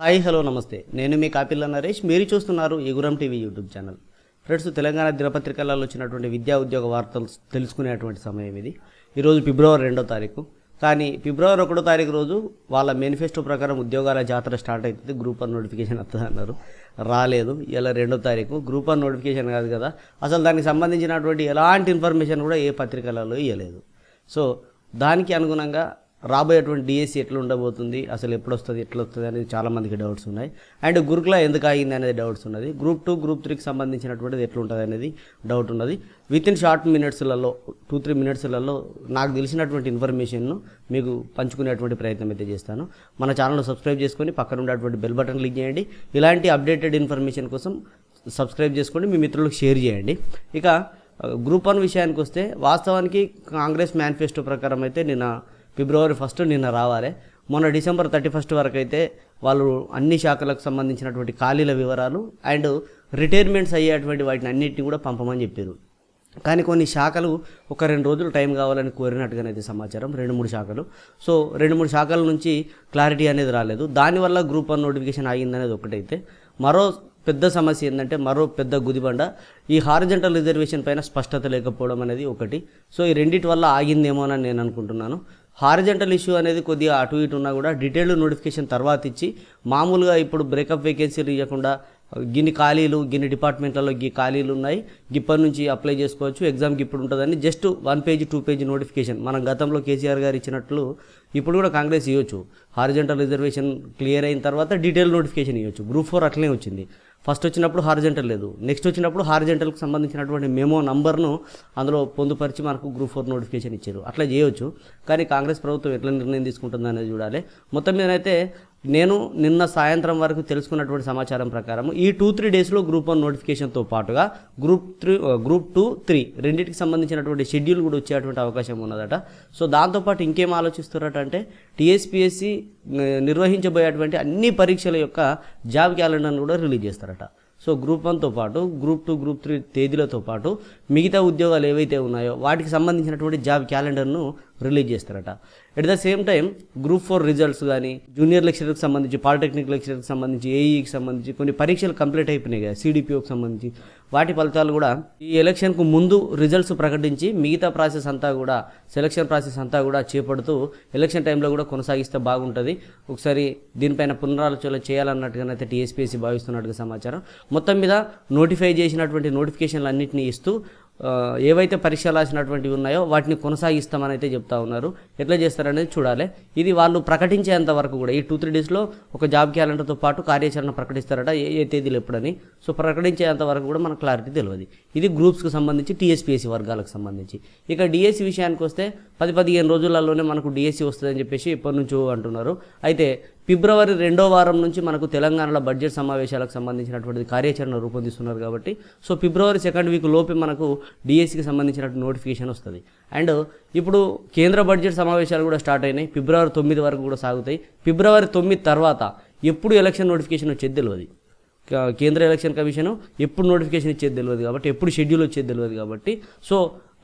Hi hello నమస్తే. నేను మీ కాపిల్ల నరేష్. మీరు చూస్తున్నారు ఎగురం TV YouTube channel. Friends Telangana దినపత్రికలలో వచ్చినటువంటి విద్యా ఉద్యోగ వార్తలు తెలుసుకునేటువంటి సమయం ఇది. ఈరోజు ఫిబ్రవరి రెండో తారీఖు. కానీ ఫిబ్రవరి ఒకటో తారీఖు రోజు వాళ్ళ మేనిఫెస్టో ప్రకారం ఉద్యోగాల జాతర స్టార్ట్ అవుతుంది. గ్రూప్ వన్ నోటిఫికేషన్ వస్తుంది అన్నారు. రాలేదు. ఇలా రెండో తారీఖు. గ్రూప్ వన్ నోటిఫికేషన్ కాదు కదా. అసలు దానికి సంబంధించినటువంటి ఎలాంటి ఇన్ఫర్మేషన్ కూడా ఏ పత్రికలలో ఇవ్వలేదు. సో దానికి అనుగుణంగా రాబోయేటువంటి డిఎస్సి ఎట్లా ఉండబోతుంది అసలు ఎప్పుడు వస్తుంది ఎట్లా వస్తుంది అనేది చాలామందికి డౌట్స్ ఉన్నాయి. అండ్ గురుకుల ఎందుకు ఆగింది అనేది డౌట్స్ ఉన్నది. గ్రూప్ టూ గ్రూప్ త్రీకి సంబంధించినటువంటిది ఎట్లా ఉంటుంది అనేది డౌట్ ఉన్నది. విత్ ఇన్ షార్ట్ మినిట్స్లలో టూ త్రీ మినిట్స్లలో నాకు తెలిసినటువంటి ఇన్ఫర్మేషన్ను మీకు పంచుకునేటువంటి ప్రయత్నం అయితే చేస్తాను. మన ఛానల్ సబ్స్క్రైబ్ చేసుకొని పక్కన ఉండేటువంటి బెల్ బటన్ క్లిక్ చేయండి. ఇలాంటి అప్డేటెడ్ ఇన్ఫర్మేషన్ కోసం సబ్స్క్రైబ్ చేసుకోండి మీ మిత్రులకు షేర్ చేయండి. ఇక గ్రూప్ వన్ విషయానికి వస్తే వాస్తవానికి కాంగ్రెస్ మేనిఫెస్టో ప్రకారం అయితే నిన్న ఫిబ్రవరి ఫస్ట్ నిన్న రావాలి. మొన్న డిసెంబర్ థర్టీ ఫస్ట్ వరకు అయితే వాళ్ళు అన్ని శాఖలకు సంబంధించినటువంటి ఖాళీల వివరాలు అండ్ రిటైర్మెంట్స్ అయ్యేటువంటి వాటిని అన్నింటినీ కూడా పంపమని చెప్పారు. కానీ కొన్ని శాఖలు ఒక రెండు రోజులు టైం కావాలని కోరినట్టుగానైతే సమాచారం. రెండు మూడు శాఖలు. సో రెండు మూడు శాఖల నుంచి క్లారిటీ అనేది రాలేదు. దానివల్ల గ్రూప్ వన్ నోటిఫికేషన్ ఆగిందనేది ఒకటైతే. మరో పెద్ద సమస్య ఏంటంటే మరో పెద్ద గుదిబండ. ఈ హారిజెంటల్ రిజర్వేషన్ పైన స్పష్టత లేకపోవడం అనేది ఒకటి. సో ఈ రెండింటి వల్ల ఆగిందేమో అని నేను అనుకుంటున్నాను. హారిజెంటల్ ఇష్యూ అనేది కొద్దిగా అటు ఇటు ఉన్నా కూడా డీటెయిల్డ్ నోటిఫికేషన్ తర్వాత ఇచ్చి మామూలుగా ఇప్పుడు బ్రేకప్ వేకెన్సీలు ఇవ్వకుండా గిన్ని ఖాళీలు గిన్ని డిపార్ట్మెంట్లలో గీ ఖాళీలు ఉన్నాయి గిప్పటి నుంచి అప్లై చేసుకోవచ్చు ఎగ్జామ్కి ఇప్పుడు ఉంటుందని just one page two page notification. మనం గతంలో కేసీఆర్ గారు ఇచ్చినట్లు ఇప్పుడు కూడా కాంగ్రెస్ ఇవ్వచ్చు. హారిజెంటల్ రిజర్వేషన్ క్లియర్ అయిన తర్వాత డీటెయిల్ నోటిఫికేషన్ ఇవ్వచ్చు. గ్రూప్ ఫోర్ అట్లనే వచ్చింది. ఫస్ట్ వచ్చినప్పుడు హారిజెంటల్ లేదు. నెక్స్ట్ వచ్చినప్పుడు హారిజెంటల్కి సంబంధించినటువంటి మెమో నంబర్ను అందులో పొందుపరిచి మనకు గ్రూప్ ఫోర్ నోటిఫికేషన్ ఇచ్చారు. అట్లా చేయవచ్చు కానీ కాంగ్రెస్ ప్రభుత్వం ఎట్లా నిర్ణయం తీసుకుంటుంది అనేది చూడాలి. మొత్తం మీద అయితే నేను నిన్న సాయంత్రం వరకు తెలుసుకున్నటువంటి సమాచారం ప్రకారం ఈ టూ త్రీ డేస్లో గ్రూప్ వన్ నోటిఫికేషన్తో పాటుగా group three group two three రెండింటికి సంబంధించినటువంటి షెడ్యూల్ కూడా వచ్చేటువంటి అవకాశం ఉన్నదట. సో దాంతోపాటు ఇంకేం ఆలోచిస్తున్నారట అంటే టీఎస్పిఎస్సి నిర్వహించబోయేటువంటి అన్ని పరీక్షల యొక్క జాబ్ క్యాలెండర్ను కూడా రిలీజ్ చేస్తారట. సో గ్రూప్ వన్తో పాటు గ్రూప్ టూ గ్రూప్ త్రీ తేదీలతో పాటు మిగతా ఉద్యోగాలు ఏవైతే ఉన్నాయో వాటికి సంబంధించినటువంటి జాబ్ క్యాలెండర్ను రిలీజ్ చేస్తారట. At the same time group four results కానీ జూనియర్ లెక్చరర్కి సంబంధించి పాలిటెక్నిక్ లెక్చరర్కి సంబంధించి ఏఈకి సంబంధించి కొన్ని పరీక్షలు కంప్లీట్ అయిపోయినాయి కదా సిడిపిఓకి సంబంధించి. వాటి ఫలితాలు కూడా ఈ ఎలక్షన్కు ముందు రిజల్ట్స్ ప్రకటించి మిగతా ప్రాసెస్ అంతా కూడా సెలక్షన్ ప్రాసెస్ అంతా కూడా చేపడుతూ ఎలక్షన్ టైంలో కూడా కొనసాగిస్తే బాగుంటుంది. ఒకసారి దీనిపైన పునరాలోచన చేయాలన్నట్టుగానైతే టీఎస్పీఎస్సీ భావిస్తున్నట్టుగా సమాచారం. మొత్తం మీద నోటిఫై చేసినటువంటి నోటిఫికేషన్లు అన్నింటినీ ఇస్తూ ఏవైతే పరీక్షలు రాసినటువంటివి ఉన్నాయో వాటిని కొనసాగిస్తామని అయితే చెప్తా ఉన్నారు. ఎట్లా చేస్తారనేది చూడాలి. ఇది వాళ్ళు ప్రకటించేంత వరకు కూడా ఈ టూ త్రీ డేస్లో ఒక జాబ్ క్యాలెండర్తో పాటు కార్యాచరణ ప్రకటిస్తారట ఏ ఏ తేదీలు ఎప్పుడని. సో ప్రకటించేంత వరకు కూడా మనకు క్లారిటీ తెలియదు. ఇది గ్రూప్స్కి సంబంధించి టీఎస్పీఎస్సీ వర్గాలకు సంబంధించి. ఇక డిఎస్సి విషయానికి వస్తే పది పదిహేను రోజులలోనే మనకు డిఎస్సి వస్తుందని చెప్పేసి ఎప్పటి నుంచో అంటున్నారు. అయితే ఫిబ్రవరి రెండో వారం నుంచి మనకు తెలంగాణలో బడ్జెట్ సమావేశాలకు సంబంధించినటువంటి కార్యాచరణ రూపొందిస్తున్నారు కాబట్టి సో ఫిబ్రవరి సెకండ్ వీక్ లోపే మనకు డిఎస్సికి సంబంధించినటువంటి నోటిఫికేషన్ వస్తుంది. అండ్ ఇప్పుడు కేంద్ర బడ్జెట్ సమావేశాలు కూడా స్టార్ట్ అయినాయి. ఫిబ్రవరి తొమ్మిది వరకు కూడా సాగుతాయి. ఫిబ్రవరి తొమ్మిది తర్వాత ఎప్పుడు ఎలక్షన్ నోటిఫికేషన్ వచ్చేది తెలియదు కేంద్ర ఎలక్షన్ కమిషన్ ఎప్పుడు నోటిఫికేషన్ ఇచ్చేది తెలియదు కాబట్టి ఎప్పుడు షెడ్యూల్ వచ్చేది తెలియదు కాబట్టి సో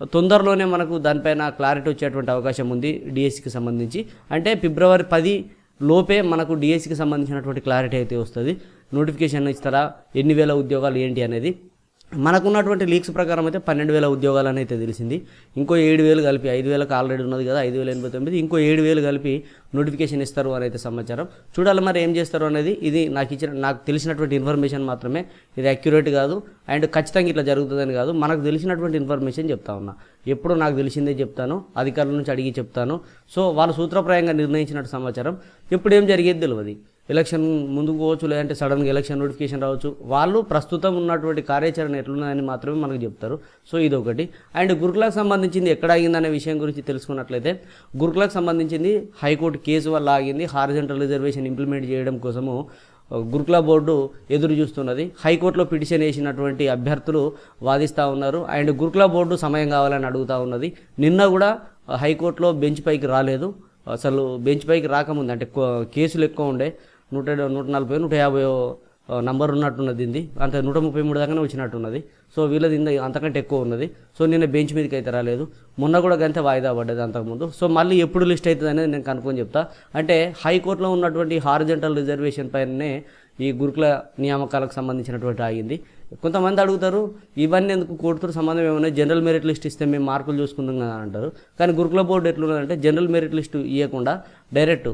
తొందరలోనే మనకు దానిపైన క్లారిటీ వచ్చేటువంటి అవకాశం ఉంది డిఎస్సికి సంబంధించి. అంటే ఫిబ్రవరి పది లోపే మనకు డిఎస్సికి సంబంధించినటువంటి క్లారిటీ అయితే వస్తుంది. నోటిఫికేషన్ ఇస్తారా? ఎన్ని వేల ఉద్యోగాలు ఏంటి అనేది మనకున్నటువంటి లీక్స్ ప్రకారం అయితే పన్నెండు వేల ఉద్యోగాలు అయితే తెలిసింది. ఇంకో ఏడు వేలు కలిపి ఐదు వేలకు ఆల్రెడీ ఉన్నది కదా ఐదు వేల ఎనభై తొమ్మిది. ఇంకో ఏడు వేలు కలిపి నోటిఫికేషన్ ఇస్తారు అని అయితే సమాచారం. చూడాలి మరి ఏం చేస్తారు అనేది ఇది నాకు ఇచ్చిన నాకు తెలిసినటువంటి ఇన్ఫర్మేషన్ మాత్రమే. ఇది అక్యురేట్ కాదు. అండ్ ఖచ్చితంగా ఇట్లా జరుగుతుందని కాదు. మనకు తెలిసినటువంటి ఇన్ఫర్మేషన్ చెప్తా ఉన్నా. ఎప్పుడు నాకు తెలిసిందే చెప్తాను. అధికారుల నుంచి అడిగి చెప్తాను. సో వాళ్ళు సూత్రప్రాయంగా నిర్ణయించినట్టు సమాచారం. ఇప్పుడు ఏం జరిగేది తెలియదు ఎలక్షన్ ముందుకు పోవచ్చు లేదంటే సడన్గా ఎలక్షన్ నోటిఫికేషన్ రావచ్చు. వాళ్ళు ప్రస్తుతం ఉన్నటువంటి కార్యాచరణ ఎట్లున్నదని మాత్రమే మనకు చెప్తారు. సో ఇది ఒకటి అండ్ గురుకులకు సంబంధించింది ఎక్కడ ఆగిందనే విషయం గురించి తెలుసుకున్నట్లయితే గురుకులకు సంబంధించింది హైకోర్టు కేసు వల్ల ఆగింది. హారిజెంటల్ రిజర్వేషన్ ఇంప్లిమెంట్ చేయడం కోసము గురుకుల బోర్డు ఎదురు చూస్తున్నది. హైకోర్టులో పిటిషన్ వేసినటువంటి అభ్యర్థులు వాదిస్తూ ఉన్నారు. అండ్ గురుకుల బోర్డు సమయం కావాలని అడుగుతూ ఉన్నది. నిన్న కూడా హైకోర్టులో బెంచ్ పైకి రాలేదు. అసలు బెంచ్ పైకి రాకముందు అంటే కేసులు ఎక్కువ ఉండే నూట నూట నలభై నూట యాభై నంబర్ ఉన్నట్టున్నది దీన్ని అంత నూట ముప్పై మూడు దాకానే వచ్చినట్టున్నది. సో వీళ్ళది ఇంత అంతకంటే ఎక్కువ ఉన్నది. సో నిన్న బెంచ్ మీదకి అయితే రాలేదు. మొన్న కూడా గంతే వాయిదా పడ్డది అంతకుముందు. సో మళ్ళీ ఎప్పుడు లిస్ట్ అవుతుంది అనేది నేను కనుక్కొని చెప్తా. అంటే హైకోర్టులో ఉన్నటువంటి హారిజెంటల్ రిజర్వేషన్ పైననే ఈ గురుకుల నియామకాలకు సంబంధించినటువంటి ఆగింది. కొంతమంది అడుగుతారు ఇవన్నీ ఎందుకు కోర్టుతో సంబంధం ఏమైనా జనరల్ మెరిట్ లిస్ట్ ఇస్తే మేము మార్కులు చూసుకుందాం కదా అంటారు. కానీ గురుకుల బోర్డు ఎట్లున్నదంటే జనరల్ మెరిట్ లిస్ట్ ఇవ్వకుండా డైరెక్ట్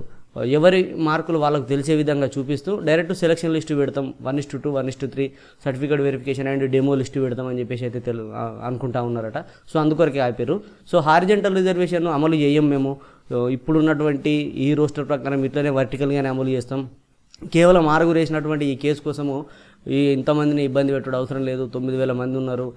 ఎవరి మార్కులు వాళ్ళకు తెలిసే విధంగా చూపిస్తూ డైరెక్ట్ సెలక్షన్ లిస్ట్ పెడతాం. One is to two one is to three certificate verification and demo list పెడతాం అని చెప్పేసి అయితే తెలు అనుకుంటా ఉన్నారట. సో అందుకొరకే ఆపారు. సో హారిజెంటల్ రిజర్వేషన్ అమలు చేయం మేము. ఇప్పుడున్నటువంటి ఈ రోస్టర్ ప్రకారం ఇట్లనే వర్టికల్గానే అమలు చేస్తాం. కేవలం ఆరుగురు వేసినటువంటి ఈ కేసు కోసము ఈ ఇంతమందిని ఇబ్బంది పెట్టడం అవసరం లేదు తొమ్మిది వేల మంది ఉన్నారు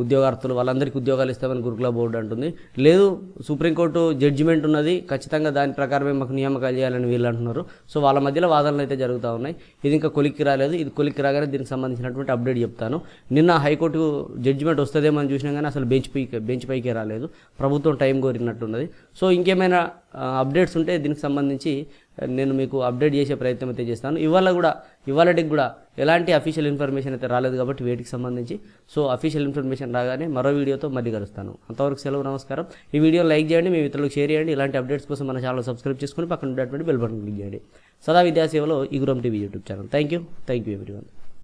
ఉద్యోగార్థులు వాళ్ళందరికీ ఉద్యోగాలు ఇస్తామని గురుకుల బోర్డు అంటుంది. లేదు సుప్రీంకోర్టు జడ్జిమెంట్ ఉన్నది ఖచ్చితంగా దాని ప్రకారమే మాకు నియామకాలు చేయాలని వీళ్ళు అంటున్నారు. సో వాళ్ళ మధ్యలో వాదనలు అయితే జరుగుతూ ఉన్నాయి. ఇది ఇంకా కొలిక్కి రాలేదు. ఇది కొలిక్కి రాగానే దీనికి సంబంధించినటువంటి అప్డేట్ చెప్తాను. నిన్న హైకోర్టు జడ్జిమెంట్ వస్తుందేమో అని చూసినా కానీ అసలు బెంచ్ పైకి బెంచ్ పైకే రాలేదు. ప్రభుత్వం టైం కోరినట్టున్నది సో ఇంకేమైనా అప్డేట్స్ ఉంటే దీనికి సంబంధించి నేను మీకు అప్డేట్ చేసే ప్రయత్నం అయితే చేస్తాను. ఇవాళ కూడా ఇవాళకి కూడా ఎలాంటి అఫీషియల్ ఇన్ఫర్మేషన్ అయితే రాలేదు కాబట్టి వేటికి సంబంధించి. సో అఫీషియల్ ఇన్ఫర్మేషన్ రాగానే మరో వీడియోతో మళ్ళీ కలుస్తాను. అంతవరకు సెలవు నమస్కారం. ఈ వీడియో లైక్ చేయండి మీ మిత్రులకు షేర్ చేయండి. ఇలాంటి అప్డేట్స్ కోసం మన ఛానల్ సబ్స్క్రైబ్ చేసుకుని పక్కన ఉండేటువంటి బెల్ బటన్ క్లిక్ చేయండి. సదా విద్యాసేవలో ఈ Guram TV YouTube channel. Thank you thank you everyone